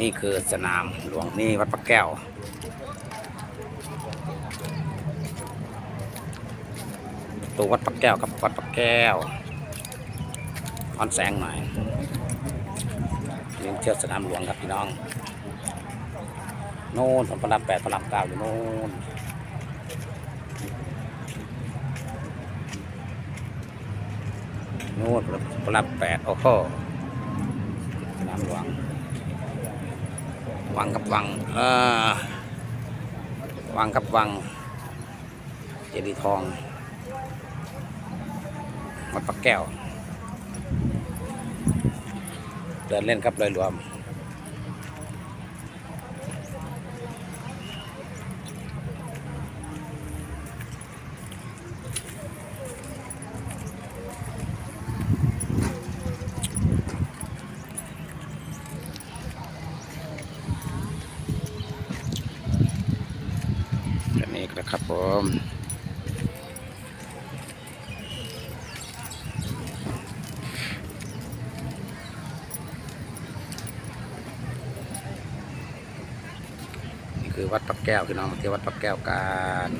นี่คือสนามหลวงนี่วัดพระแก้วตูวัดพระแก้วกับวัดพระแก้วอ่อนแสงหน่อยเลี้ยงเที่ยวสนามหลวงครับพี่น้อง โน่นพระรามแปดพระรามเก้าอยู่โน่นโน่นพระรามแปดโอ้โหสนามหลวง วังกับวังเออวังกับวัง เจดีทองวัดปักแก้ว เดินเล่นครับเลยรวม อั นะครับผมนี่คือวัดปักแก้วพี่น้องที่วัดปักแก้วกัน